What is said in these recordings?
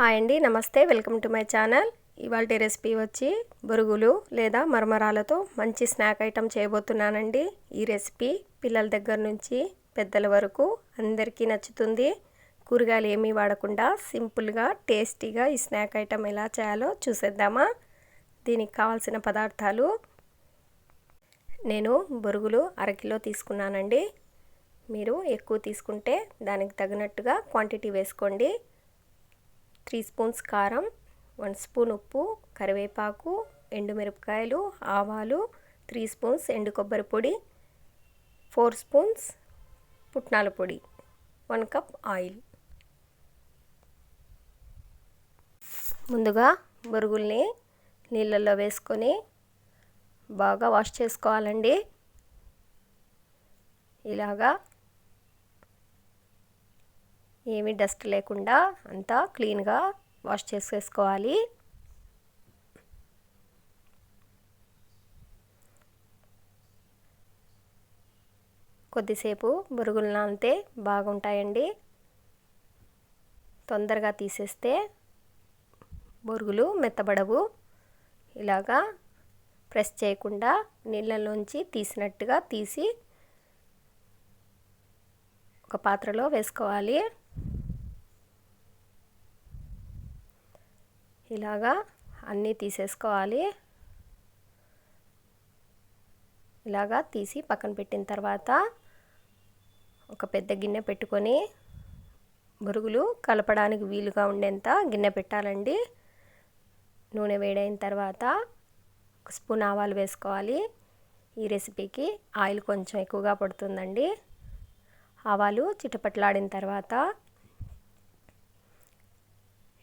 Hi అండి నమస్తే welcome to my channel. ఇవాళ రెసిపీ వచ్చి బొరుగులు లేదా మరమరాలతో మంచి స్నాక్ ఐటెం చేయబోతున్నానండి. ఈ రెసిపీ పిల్లల దగ్గర నుంచి పెద్దల వరకు అందరికీ నచ్చుతుంది. కూరగాయలు ఏమీ వాడకుండా సింపుల్గా టేస్టీగా ఈ స్నాక్ ఐటెం ఎలా చేయాలో చూసేద్దామా. దీనికి కావాల్సిన పదార్థాలు. నేను బొరుగులు అరకిలో తీసుకున్నానండి. మీరు ఎక్కువ తీసుకుంటే దానికి తగినట్టుగా క్వాంటిటీ వేసుకోండి. త్రీ స్పూన్స్ కారం వన్ స్పూన్ ఉప్పు కరివేపాకు ఎండుమిరపకాయలు ఆవాలు త్రీ స్పూన్స్ ఎండు కొబ్బరి పొడి ఫోర్ స్పూన్స్ పుట్నాల పొడి వన్ కప్ ఆయిల్. ముందుగా బొరుగుల్ని నీళ్ళల్లో వేసుకొని బాగా వాష్ చేసుకోవాలండి. ఇలాగా ఏమీ డస్ట్ లేకుండా అంతా క్లీన్గా వాష్ చేసేసుకోవాలి. కొద్దిసేపు బురుగులు నానితే బాగుంటాయండి. తొందరగా తీసేస్తే బొరుగులు మెత్తబడవు. ఇలాగా ప్రెస్ చేయకుండా నీళ్ళలోంచి తీసినట్టుగా తీసి ఒక పాత్రలో వేసుకోవాలి. ఇలాగా అన్నీ తీసేసుకోవాలి. ఇలాగా తీసి పక్కన పెట్టిన తర్వాత ఒక పెద్ద గిన్నె పెట్టుకొని బురుగులు కలపడానికి వీలుగా ఉండేంత గిన్నె పెట్టాలండి. నూనె వేడైన తర్వాత ఒక స్పూన్ ఆవాలు వేసుకోవాలి. ఈ రెసిపీకి ఆయిల్ కొంచెం ఎక్కువగా పడుతుందండి. ఆవాలు చిటపట్లాడిన తర్వాత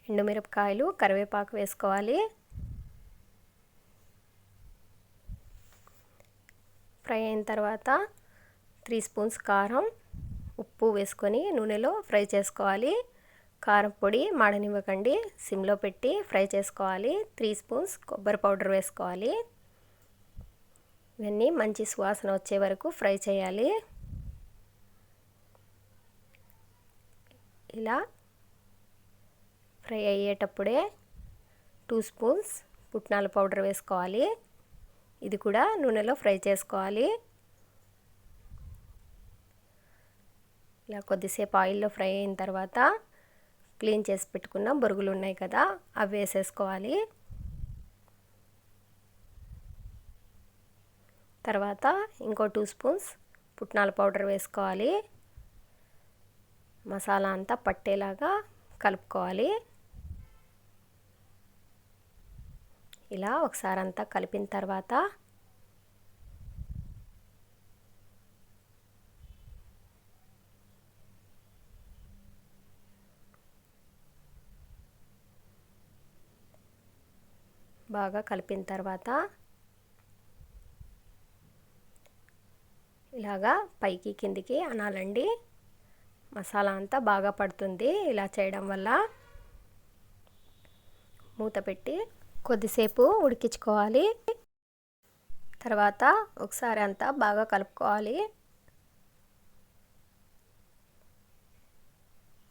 ఎండుమిరపకాయలు కరివేపాకు వేసుకోవాలి. ఫ్రై అయిన తర్వాత త్రీ స్పూన్స్ కారం ఉప్పు వేసుకొని నూనెలో ఫ్రై చేసుకోవాలి. కారం పొడి మాడనివ్వకండి. సిమ్లో పెట్టి ఫ్రై చేసుకోవాలి. త్రీ స్పూన్స్ కొబ్బరి పౌడర్ వేసుకోవాలి. ఇవన్నీ మంచి సువాసన వచ్చే వరకు ఫ్రై చేయాలి. ఇలా ఫ్రై అయ్యేటప్పుడే టూ స్పూన్స్ పుట్నాల పౌడర్ వేసుకోవాలి. ఇది కూడా నూనెలో ఫ్రై చేసుకోవాలి. ఇలా కొద్దిసేపు ఆయిల్లో ఫ్రై అయిన తర్వాత క్లీన్ చేసి పెట్టుకున్న బొరుగులు ఉన్నాయి కదా అవి వేసేసుకోవాలి. తర్వాత ఇంకో టూ స్పూన్స్ పుట్నాల పౌడర్ వేసుకోవాలి. మసాలా అంతా పట్టేలాగా కలుపుకోవాలి. ఇలా ఒకసారి అంతా కలిపిన తర్వాత బాగా కలిపిన తర్వాత ఇలాగా పైకి కిందికి అనాలండి. మసాలా అంతా బాగా పడుతుంది. ఇలా చేయడం వల్ల మూత పెట్టి కొద్దిసేపు ఉడికించుకోవాలి. తర్వాత ఒకసారి అంతా బాగా కలుపుకోవాలి.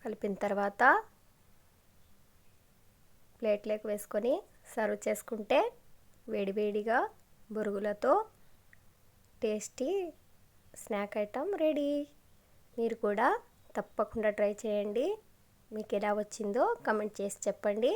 కలిపిన తర్వాత ప్లేట్లోకి వేసుకొని సర్వ్ చేసుకుంటే వేడివేడిగా బొరుగులతో టేస్టీ స్నాక్ ఐటమ్ రెడీ. మీరు కూడా తప్పకుండా ట్రై చేయండి. మీకు ఎలా వచ్చిందో కమెంట్ చేసి చెప్పండి.